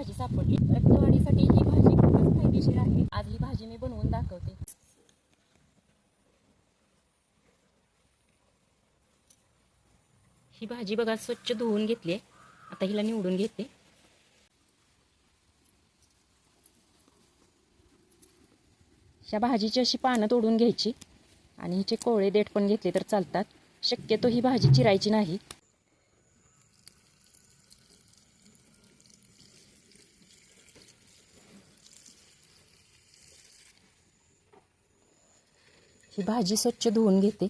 भाजी सापडली. रक्तवाढीसाठी ही भाजी खूपच फायदेशीर आहे. आज ही भाजी मी बनवून दाखवते. ही भाजी बघा स्वच्छ धुवून घेतली आहे. आता हिला निवडून घेते. ह्या भाजीची अशी पानं तोडून घ्यायची. आणि हिचे कोवळे देठ पण घेतले तर चालतात. शक्यतो ही भाजी चिरायची नाही. ही भाजी स्वच्छ धुवून घेते.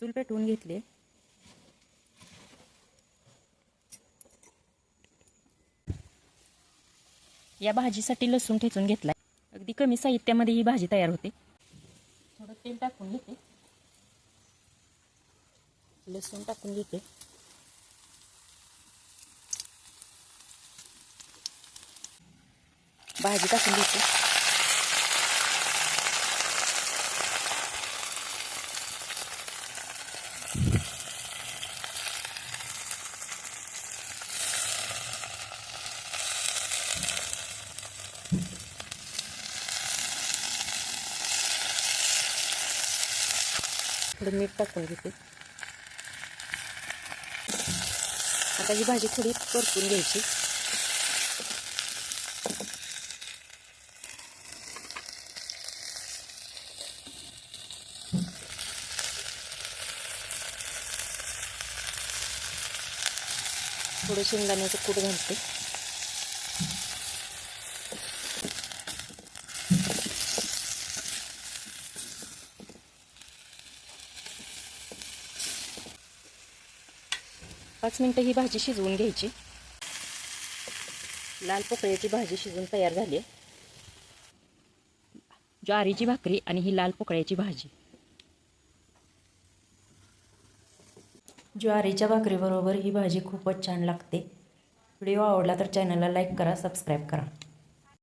चूल पेटवून घेतले. या भाजीसाठी लसूण ठेचून घेतलाय. अगदी कमी साहित्यामध्ये ही भाजी तयार होते. थोडं तेल टाकून घेते. लसूण टाकून घेते. भाजी टाकून घेते थोडं मीठ टाकून घेते. आता ही भाजी थोडी परतून घ्यायची. थोडं शेंगदाण्याचं कूट घालते. पाच मिनटं ही भाजी शिजवून घ्यायची. लाल पोकळ्याची भाजी शिजून तयार झाली आहे. ज्वारीची भाकरी आणि ही लाल पोकळ्याची भाजी. ज्वारीच्या भाकरीबरोबर ही भाजी खूपच छान लागते. व्हिडिओ आवडला तर चॅनलला लाईक करा सबस्क्राईब करा.